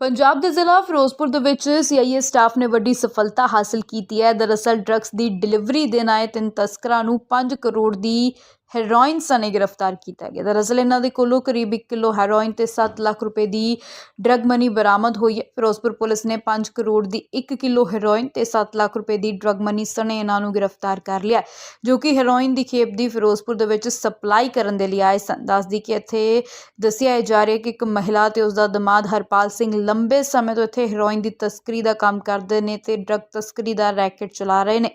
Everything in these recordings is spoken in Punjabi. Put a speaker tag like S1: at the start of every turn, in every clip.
S1: ਪੰਜਾਬ ਦੇ ਜ਼ਿਲ੍ਹਾ ਫਿਰੋਜ਼ਪੁਰ ਦੇ ਵਿੱਚ ਸੀਆਈਏ ਸਟਾਫ ਨੇ ਵੱਡੀ ਸਫਲਤਾ ਹਾਸਲ ਕੀਤੀ ਹੈ। ਦਰਅਸਲ ਡਰੱਗਸ ਦੀ ਡਿਲੀਵਰੀ ਦੇਣ ਆਏ ਤਿੰਨ ਤਸਕਰਾਂ ਨੂੰ 5 ਕਰੋੜ ਦੀ ਹੈਰੋਇਨ ਸਣੇ ਗ੍ਰਿਫਤਾਰ ਕੀਤਾ ਗਿਆ। ਦਰਅਸਲ ਇਹਨਾਂ ਦੇ ਕੋਲੋਂ ਕਰੀਬ 1 ਕਿਲੋ ਹੈਰੋਇਨ ਤੇ 7 ਲੱਖ ਰੁਪਏ ਦੀ ਡਰੱਗ ਮਨੀ ਬਰਾਮਦ ਹੋਈ ਹੈ। ਫਿਰੋਜ਼ਪੁਰ ਪੁਲਿਸ ਨੇ 5 ਕਰੋੜ ਦੀ 1 ਕਿਲੋ ਹੈਰੋਇਨ ਤੇ 7 ਲੱਖ ਰੁਪਏ ਦੀ ਡਰੱਗ ਮਨੀ ਸਣੇ ਇਹਨਾਂ ਨੂੰ ਗ੍ਰਿਫਤਾਰ ਕਰ ਲਿਆ ਜੋ ਕਿ ਹੈਰੋਇਨ ਦੀ ਖੇਪ ਦੀ ਫਿਰੋਜ਼ਪੁਰ ਦੇ ਵਿੱਚ ਸਪਲਾਈ ਕਰਨ ਦੇ ਲਈ ਆਏ ਸਨ। ਦੱਸਦੀ ਕਿ ਇੱਥੇ ਦੱਸਿਆ ਜਾ ਰਿਹਾ ਕਿ ਇੱਕ ਮਹਿਲਾ ਤੇ ਉਸ ਦਾ ਦਮਾਦ ਹਰਪਾਲ ਸਿੰਘ ਲੰਬੇ ਸਮੇਂ ਤੋਂ ਇੱਥੇ ਹੈਰੋਇਨ ਦੀ ਤਸਕਰੀ ਦਾ ਕੰਮ ਕਰਦੇ ਨੇ ਤੇ ਡਰੱਗ ਤਸਕਰੀ ਦਾ ਰੈਕਟ ਚਲਾ ਰਹੇ ਨੇ।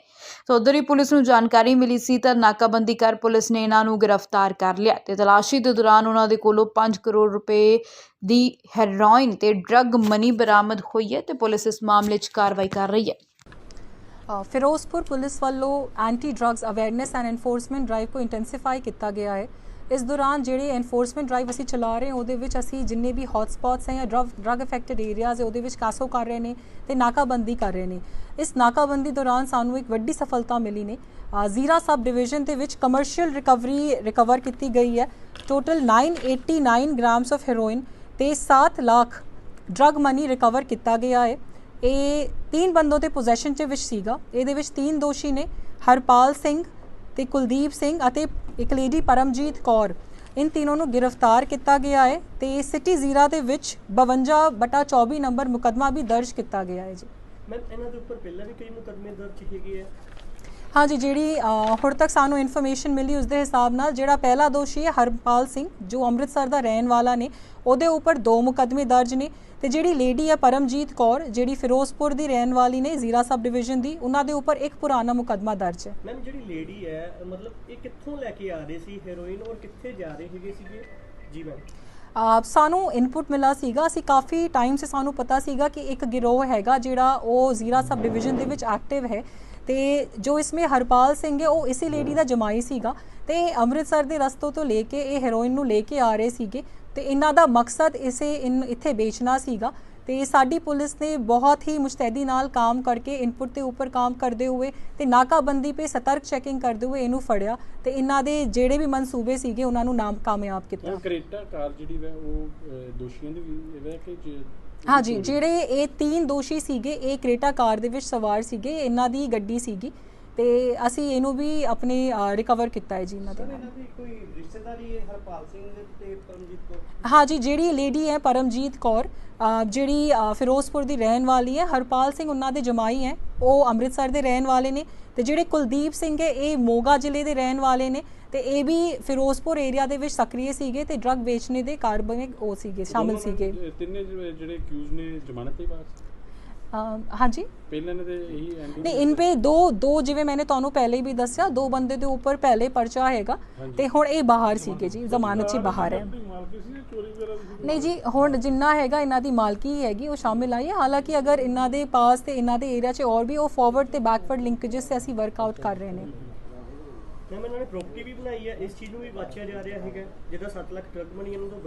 S1: ਤਾਂ ਉਧਰ ਹੀ ਪੁਲਿਸ ਨੂੰ ਜਾਣਕਾਰੀ ਮਿਲੀ ਸੀ ਤਾਂ ਨਾਕਾਬੰਦੀ ਕਰ ਪੁਲਿਸ ਨੇ ਇਹਨਾਂ ਨੂੰ ਗ੍ਰਿਫਤਾਰ ਕਰ ਲਿਆ ਤੇ ਤਲਾਸ਼ੀ ਦੇ ਦੌਰਾਨ ਉਹਨਾਂ ਦੇ ਕੋਲੋਂ 5 ਕਰੋੜ ਰੁਪਏ ਦੀ ਹੈਰੋਇਨ ਤੇ ਡਰੱਗ ਮਨੀ ਬਰਾਮਦ ਹੋਈ ਹੈ ਤੇ ਪੁਲਿਸ ਇਸ ਮਾਮਲੇ 'ਚ ਕਾਰਵਾਈ ਕਰ ਰਹੀ ਹੈ।
S2: ਫਿਰੋਜ਼ਪੁਰ ਪੁਲਿਸ ਵੱਲੋਂ anti drugs awareness and enforcement drive ਨੂੰ ਇੰਟੈਂਸੀਫਾਈ ਕੀਤਾ ਗਿਆ ਹੈ। ਇਸ ਦੌਰਾਨ ਜਿਹੜੇ ਐਨਫੋਰਸਮੈਂਟ ਡਰਾਈਵ ਅਸੀਂ ਚਲਾ ਰਹੇ ਹਾਂ, ਉਹਦੇ ਵਿੱਚ ਅਸੀਂ ਜਿੰਨੇ ਵੀ ਹੌਟ ਸਪੌਟਸ ਹੈ ਜਾਂ ਡਰੱਗ ਡਰੱਗ ਅਫੈਕਟਡ ਏਰੀਆਜ਼ ਹੈ, ਉਹਦੇ ਵਿੱਚ ਕਾਸੋ ਕਰ ਰਹੇ ਨੇ ਤੇ ਨਾਕਾਬੰਦੀ ਕਰ ਰਹੇ ਨੇ। ਇਸ ਨਾਕਾਬੰਦੀ ਦੌਰਾਨ ਸਾਨੂੰ ਇੱਕ ਵੱਡੀ ਸਫਲਤਾ ਮਿਲੀ ਨੇ। ਜ਼ੀਰਾ ਸਬ ਡਿਵੀਜ਼ਨ ਦੇ ਵਿੱਚ ਕਮਰਸ਼ੀਅਲ ਰਿਕਵਰੀ ਰਿਕਵਰ ਕੀਤੀ ਗਈ ਹੈ। ਟੋਟਲ 989 ਗ੍ਰਾਮਸ ਆਫ ਹੈਰੋਇਨ ਤੇ 7 ਲੱਖ ਡਰੱਗ ਮਨੀ ਰਿਕਵਰ ਕੀਤਾ ਗਿਆ ਹੈ। ਇਹ ਤਿੰਨ ਬੰਦੋਂ ਦੇ ਪੋਜੈਸ਼ਨ 'ਚ ਵਿੱਚ ਸੀਗਾ। ਇਹਦੇ ਵਿੱਚ ਤਿੰਨ ਦੋਸ਼ੀ ਨੇ, ਹਰਪਾਲ ਸਿੰਘ ਤੇ ਕੁਲਦੀਪ ਸਿੰਘ ਅਤੇ ਇੱਕ ਲੇਡੀ ਪਰਮਜੀਤ ਕੌਰ। ਇਨ ਤਿੰਨੋਂ ਨੂੰ ਗ੍ਰਿਫਤਾਰ ਕੀਤਾ ਗਿਆ ਹੈ ਤੇ ਸਿਟੀ ਜ਼ੀਰਾ ਦੇ ਵਿੱਚ 52 ਬਟਾ 24 ਨੰਬਰ ਮੁਕਦਮਾ ਵੀ ਦਰਜ ਕੀਤਾ ਗਿਆ ਹੈ ਜੀ।
S3: ਮੈਮ ਇਹਨਾਂ ਦੇ ਉੱਪਰ ਪਹਿਲਾਂ ਵੀ ਕਈ ਮੁਕੱਦਮੇ ਦਰਜ ਹੈਗੇ ਆ?
S2: ਹਾਂਜੀ ਜਿਹੜੀ ਹੁਣ ਤੱਕ ਸਾਨੂੰ ਇਨਫੋਰਮੇਸ਼ਨ ਮਿਲੀ ਉਸ ਦੇ ਹਿਸਾਬ ਨਾਲ ਜਿਹੜਾ ਪਹਿਲਾ ਦੋਸ਼ੀ ਹੈ ਹਰਪਾਲ ਸਿੰਘ ਜੋ ਅੰਮ੍ਰਿਤਸਰ ਦਾ ਰਹਿਣ ਵਾਲਾ ਨੇ ਉਹਦੇ ਉੱਪਰ ਦੋ ਮੁਕੱਦਮੇ ਦਰਜ ਨੇ ਤੇ ਜਿਹੜੀ ਲੇਡੀ ਹੈ ਪਰਮਜੀਤ ਕੌਰ ਜਿਹੜੀ ਫਿਰੋਜ਼ਪੁਰ ਦੀ ਰਹਿਣ ਵਾਲੀ ਨੇ ਜ਼ੀਰਾ ਸਬ ਡਿਵੀਜ਼ਨ ਦੀ ਉਹਨਾਂ ਦੇ ਉੱਪਰ ਇੱਕ ਪੁਰਾਣਾ ਮੁਕੱਦਮਾ ਦਰਜ ਹੈ।
S3: ਮੈਮ ਜਿਹੜੀ ਲੇਡੀ ਹੈ ਮਤਲਬ ਇਹ ਕਿੱਥੋਂ ਲੈ ਕੇ ਆ ਰਹੇ ਸੀ ਹੈਰੋਇਨ ਔਰ ਕਿੱਥੇ ਜਾ ਰਹੇ ਹੈਗੇ ਸੀਗੇ? ਜੀ ਮੈਮ
S2: ਸਾਨੂੰ ਇਨਪੁਟ ਮਿਲਾ ਸੀਗਾ ਅਸੀਂ ਕਾਫੀ ਟਾਈਮ ਸੇ ਸਾਨੂੰ ਪਤਾ ਸੀਗਾ ਕਿ ਇੱਕ ਗਿਰੋਹ ਹੈਗਾ ਜਿਹੜਾ ਉਹ ਜ਼ੀਰਾ ਸਬ ਡਿਵੀਜ਼ਨ ਦੇ ਵਿੱਚ ਐਕਟਿਵ ਹੈ। ਤੇ ਜੋ ਇਸਮੇ ਹਰਪਾਲ ਸਿੰਘ ਹੈ ਉਹ ਇਸੇ ਲੇਡੀ ਦਾ ਜਮਾਈ ਸੀਗਾ ਤੇ ਇਹ ਅੰਮ੍ਰਿਤਸਰ ਦੇ ਰਸਤੋਂ ਤੋਂ ਲੈ ਕੇ ਇਹ ਹੈਰੋਇਨ ਨੂੰ ਲੈ ਕੇ ਆ ਰਹੇ ਸੀਗੇ ਤੇ ਇਹਨਾਂ ਦਾ ਮਕਸਦ ਇਸੇ ਇਨ ਇੱਥੇ ਵੇਚਣਾ ਸੀਗਾ ਤੇ ਸਾਡੀ ਪੁਲਿਸ ਨੇ ਬਹੁਤ ਹੀ ਮੁਸਤੈਦੀ ਨਾਲ ਕੰਮ ਕਰਕੇ ਇਨਪੁਟ ਦੇ ਉੱਪਰ ਕੰਮ ਕਰਦੇ ਹੋਏ ਤੇ ਨਾਕਾਬੰਦੀ 'ਤੇ ਸਤਰਕ ਚੈਕਿੰਗ ਕਰਦੇ ਹੋਏ ਇਹਨੂੰ ਫੜਿਆ ਤੇ ਇਹਨਾਂ ਦੇ ਜਿਹੜੇ ਵੀ ਮਨਸੂਬੇ ਸੀਗੇ ਉਹਨਾਂ ਨੂੰ ਨਾਮ ਕਾਮਯਾਬ ਕੀਤਾ
S4: ਕਰੇਟਾ ਕਾਰ ਜਿਹੜੀ ਵੈ ਉਹ ਦੋਸ਼ੀਆਂ ਦੀ ਵੀ ਹੈ ਕਿ ਜੇ-
S2: ਹਾਂਜੀ ਜਿਹੜੇ ਇਹ ਤਿੰਨ ਦੋਸ਼ੀ ਸੀਗੇ ਇਹ ਕ੍ਰੇਟਾ ਕਾਰ ਦੇ ਵਿੱਚ ਸਵਾਰ ਸੀਗੇ ਇਹਨਾਂ ਦੀ ਗੱਡੀ ਸੀਗੀ ਤੇ ਅਸੀਂ ਇਹਨੂੰ ਵੀ ਆਪਣੇ ਰਿਕਵਰ ਕੀਤਾ ਹੈ ਜੀ ਇਹਨਾਂ ਦੇ
S3: ਕੋਈ ਰਿਸ਼ਤੇਦਾਰੀ ਹੈ ਹਰਪਾਲ ਸਿੰਘ ਤੇ ਪਰਮਜੀਤ ਕੌਰ?
S2: ਹਾਂਜੀ ਜਿਹੜੀ ਲੇਡੀ ਹੈ ਪਰਮਜੀਤ ਕੌਰ ਜਿਹੜੀ ਫਿਰੋਜ਼ਪੁਰ ਦੀ ਰਹਿਣ ਵਾਲੀ ਹੈ ਹਰਪਾਲ ਸਿੰਘ ਉਹਨਾਂ ਦੇ ਜਮਾਈ ਹੈ। ਉਹ ਅੰਮ੍ਰਿਤਸਰ ਦੇ ਰਹਿਣ ਵਾਲੇ ਨੇ ਤੇ ਜਿਹੜੇ ਕੁਲਦੀਪ ਸਿੰਘ ਹੈ ਇਹ ਮੋਗਾ ਜ਼ਿਲ੍ਹੇ ਦੇ ਰਹਿਣ ਵਾਲੇ ਨੇ ਤੇ ਇਹ ਵੀ ਫਿਰੋਜ਼ਪੁਰ ਏਰੀਆ ਦੇ ਵਿੱਚ ਸਕਰੀਏ ਸੀਗੇ ਤੇ ਡਰੱਗ ਵੇਚਣੇ ਦੇ ਕਾਰੋਬਾਰ ਵਿੱਚ ਉਹ ਸੀਗੇ ਸ਼ਾਮਿਲ ਸੀਗੇ।
S4: ਤਿੰਨੇ ਜਿਹੜੇ ਅਕਿਊਜ਼ ਨੇ ਜ਼ਮਾਨਤ ਤੇ
S2: ਅ, ਹਾਂਜੀ।
S4: ਪਹਿਲਾਂ ਦੇ ਇਹੀ
S2: ਨਹੀਂ ਇਨ ਪੇ ਦੋ ਦੋ ਜਿਵੇਂ ਮੈंने ਤੁਹਾਨੂੰ ਪਹਿਲੇ ਵੀ ਦੱਸਿਆ ਦੋ ਬੰਦੇ ਦੇ ਉੱਪਰ ਪਹਿਲੇ ਪਰਚਾ ਹੈਗਾ ਤੇ ਹੁਣ ਇਹ ਬਾਹਰ ਸੀਗੇ ਜੀ ਜ਼ਮਾਨਤ 'ਚ ਬਾਹਰ ਹੈ।
S4: ਮਾਲਕੀ ਸੀ ਚੋਰੀ ਵਗੈਰਾ ਦੀ
S2: ਨਹੀਂ ਜੀ, ਹੁਣ ਜਿੰਨਾ ਹੈਗਾ ਇਹਨਾਂ ਦੀ ਮਾਲਕੀ ਹੀ ਹੈਗੀ, ਉਹ ਸ਼ਾਮਿਲ ਆਈ ਹੈ। ਹਾਲਾਂਕਿ ਅਗਰ ਇਹਨਾਂ ਦੇ ਪਾਸ ਤੇ ਇਹਨਾਂ ਦੇ ਏਰੀਆ 'ਚ ਹੋਰ ਵੀ ਉਹ ਫਾਰਵਰਡ ਤੇ ਬੈਕਵਰਡ ਲਿੰਕੇजेस ਤੇ ਅਸੀਂ ਵਰਕਆਊਟ ਕਰ ਰਹੇ ਨੇ।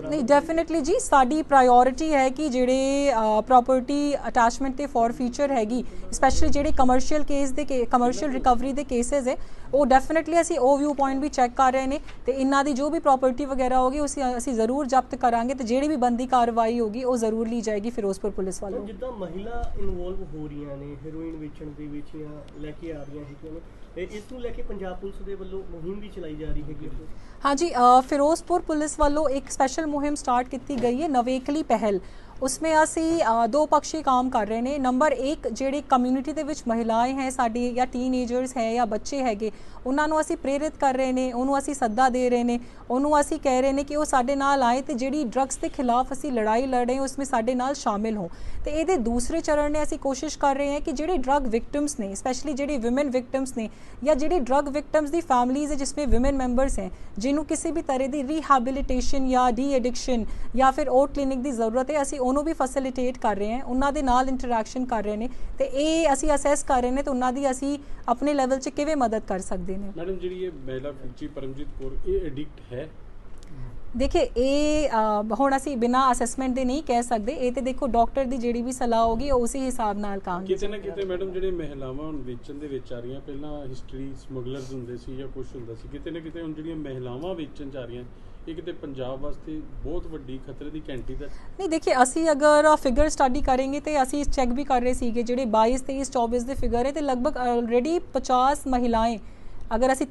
S2: ਨਹੀਂ ਡੈਫੀਨਿਟਲੀ ਜੀ ਸਾਡੀ ਪ੍ਰਾਇੋਰਟੀ ਹੈ ਕਿ ਜਿਹੜੇ ਪ੍ਰਾਪਰਟੀ ਅਟੈਚਮੈਂਟ ਤੇ ਫੋਰ ਫੀਚਰ ਹੈਗੀ ਸਪੈਸ਼ਲੀ ਜਿਹੜੇ ਕਮਰਸ਼ੀਅਲ ਕੇਸ ਦੇ ਕਮਰਸ਼ੀਅਲ ਰਿਕਵਰੀ ਦੇ ਕੇਸਸ ਹੈ ਉਹ ਡੈਫੀਨਿਟਲੀ ਅਸੀਂ ਉਹ ਵਿਊ ਪੁਆਇੰਟ ਵੀ ਚੈੱਕ ਕਰ ਰਹੇ ਨੇ ਤੇ ਇਹਨਾਂ ਦੀ ਜੋ ਵੀ ਪ੍ਰਾਪਰਟੀ ਵਗੈਰਾ ਹੋਗੀ ਉਸ ਅਸੀਂ ਜ਼ਰੂਰ ਜ਼ਬਤ ਕਰਾਂਗੇ ਤੇ ਜਿਹੜੀ ਵੀ ਬੰਦੀ ਕਾਰਵਾਈ ਹੋਗੀ ਉਹ ਜ਼ਰੂਰ ਲਈ ਜਾਏਗੀ ਫਿਰੋਜ਼ਪੁਰ ਪੁਲਿਸ ਵੱਲੋਂ।
S3: ਜਿੱਦਾਂ ਮਹਿਲਾ ਇਨਵੋਲਵ ਹੋ ਰਹੀਆਂ ਨੇ ਹੈਰੋਇਨ ਵੇਚਣ ਦੇ ਵਿੱਚ ਜਾਂ ਲੈ ਕੇ ਆ ਰਹੀਆਂ ਹੈਗੀਆਂ ਨੇ ਇਸ ਨੂੰ ਲੈ ਕੇ ਪੰਜਾਬ ਪੁਲਿਸ ਦੇ ਵੱਲੋਂ ਮੁਹਿੰਮ ਵੀ ਚਲਾਈ ਜਾ ਰਹੀ ਹੈਗੀ ਹੈ
S2: ਹਾਂਜੀ ਅ, ਫਿਰੋਜ਼ਪੁਰ ਪੁਲਿਸ ਵੱਲੋਂ ਇੱਕ ਸਪੈਸ਼ਲ ਮੁਹਿੰਮ ਸਟਾਰਟ ਕੀਤੀ ਗਈ ਹੈ ਨਵੇਕਲੀ ਪਹਿਲ। ਉਸਮੇ ਅਸੀਂ ਦੋ ਪੱਖੀ ਕੰਮ ਕਰ ਰਹੇ ਨੇ। ਨੰਬਰ 1 ਜਿਹੜੀ ਕਮਿਊਨਿਟੀ ਦੇ ਵਿੱਚ ਮਹਿਲਾਏ ਹੈ, ਸਾਡੀ ਜਾਂ ਟੀਨੇਜਰਸ ਹੈ ਜਾਂ ਬੱਚੇ ਹੈਗੇ, ਉਹਨਾਂ ਨੂੰ ਅਸੀਂ ਪ੍ਰੇਰਿਤ ਕਰ ਰਹੇ ਨੇ, ਉਹਨੂੰ ਅਸੀਂ ਸੱਦਾ ਦੇ ਰਹੇ ਨੇ, ਉਹਨੂੰ ਅਸੀਂ ਕਹਿ ਰਹੇ ਨੇ ਕਿ ਉਹ ਸਾਡੇ ਨਾਲ ਆਏ ਤੇ ਜਿਹੜੀ ਡਰੱਗਸ ਦੇ ਖਿਲਾਫ ਅਸੀਂ ਲੜਾਈ ਲੜ ਰਹੇ ਉਸਮੇ ਸਾਡੇ ਨਾਲ ਸ਼ਾਮਿਲ ਹੋ ਤੇ ਇਹਦੇ ਦੂਸਰੇ ਚਰਨ ਨੇ ਅਸੀਂ ਕੋਸ਼ਿਸ਼ ਕਰ ਰਹੇ ਹਾਂ ਕਿ ਜਿਹੜੇ ਡਰੱਗ ਵਿਕਟਿਮਸ ਨੇ ਸਪੈਸ਼ਲੀ ਜਿਹੜੇ ਔਮਨ ਵਿਕਟਿਮਸ ਨੇ, ਜਾਂ ਜਿਹੜੀ ਡਰੱਗ ਵਿਕਟਿਮਸ ਦੀ ਫੈਮਲੀਜ਼ ਹੈ ਜਿਸ ਵਿੱਚ ਔਮਨ ਮੈਂਬਰਸ ਹੈ, ਜਿਹਨੂੰ ਕਿਸੇ ਵੀ ਤਰ੍ਹਾਂ ਦੀ ਰੀਹੈਬਿਲਿਟੇਸ਼ਨ ਜਾਂ ਡੀ ਐਡਿਕਸ਼ਨ ਜਾਂ ਫਿਰ ਓਟ ਕਲੀਨਿਕ ਦੀ ਜ਼ਰੂਰਤ ਹੈ, ਅਸੀਂ ਉਹਨੂੰ ਵੀ ਫੈਸਿਲਿਟੇਟ ਕਰ ਰਹੇ ਹਾਂ, ਉਹਨਾਂ ਦੇ ਨਾਲ ਇੰਟਰੈਕਸ਼ਨ ਕਰ ਰਹੇ ਨੇ ਤੇ ਇਹ ਅਸੀਂ ਅਸੈਸ ਕਰ ਰਹੇ ਨੇ ਤੇ ਉਹਨਾਂ ਦੀ ਅਸੀਂ ਆਪਣੇ ਲੈਵਲ 'ਚ ਕਿਵੇਂ ਮਦਦ ਕਰ ਸਕਦੇ ਨੇ।
S4: ਮੈਡਮ, ਜਿਹੜੀ ਇਹ ਮਹਿਲਾ ਫਿਰਚੀ ਪਰਮਜੀਤ ਕੌਰ, ਇਹ ਐਡਿਕਟ ਹੈ?
S2: ਦੇਖੇ ਇਹ ਹੁਣ ਅਸੀਂ ਬਿਨਾ ਅਸੈਸਮੈਂਟ ਦੇ ਨਹੀਂ ਕਹਿ ਸਕਦੇ। ਇਹ ਤੇ ਦੇਖੋ ਡਾਕਟਰ ਦੀ ਜਿਹੜੀ ਵੀ ਸਲਾਹ ਹੋਗੀ ਉਸੇ ਹਿਸਾਬ ਨਾਲ ਕੰਮ
S4: ਕਿਤੇ ਨਾ ਕਿਤੇ ਮੈਡਮ ਜਿਹੜੇ ਮਹਿਲਾਵਾਂ ਹੁਣ ਵੇਚਣ ਦੇ ਵਿੱਚ ਆ ਰਹੀਆਂ ਪਹਿਲਾਂ ਹਿਸਟਰੀ ਸਮਗਲਰਸ ਹੁੰਦੇ ਸੀ ਜਾਂ ਕੁਝ ਹੁੰਦਾ ਸੀ ਕਿਤੇ ਨਾ ਕਿਤੇ ਹੁਣ ਜਿਹੜੀਆਂ ਮਹਿਲਾਵਾਂ ਵੇਚਣ ਜਾ ਰਹੀਆਂ ਇਹ ਕਿਤੇ ਪੰਜਾਬ ਵਾਸਤੇ ਬਹੁਤ ਵੱਡੀ ਖਤਰੇ ਦੀ ਘੰਟੀ ਦਾ
S2: ਨਹੀਂ ਦੇਖਿਏ ਅਸੀਂ ਅਗਰ ਫਿਗਰ ਸਟੱਡੀ ਕਰਾਂਗੇ ਤੇ ਅਸੀਂ ਚੈੱਕ ਵੀ ਕਰ ਰਹੇ ਸੀਗੇ ਜਿਹੜੇ 22 23 24 ਦੇ ਫਿਗਰ ਹੈ ਤੇ ਲਗਭਗ ਆਲਰੇਡੀ 50 ਮਹਿਲਾएं ਅਗਰ ਅਸੀਂ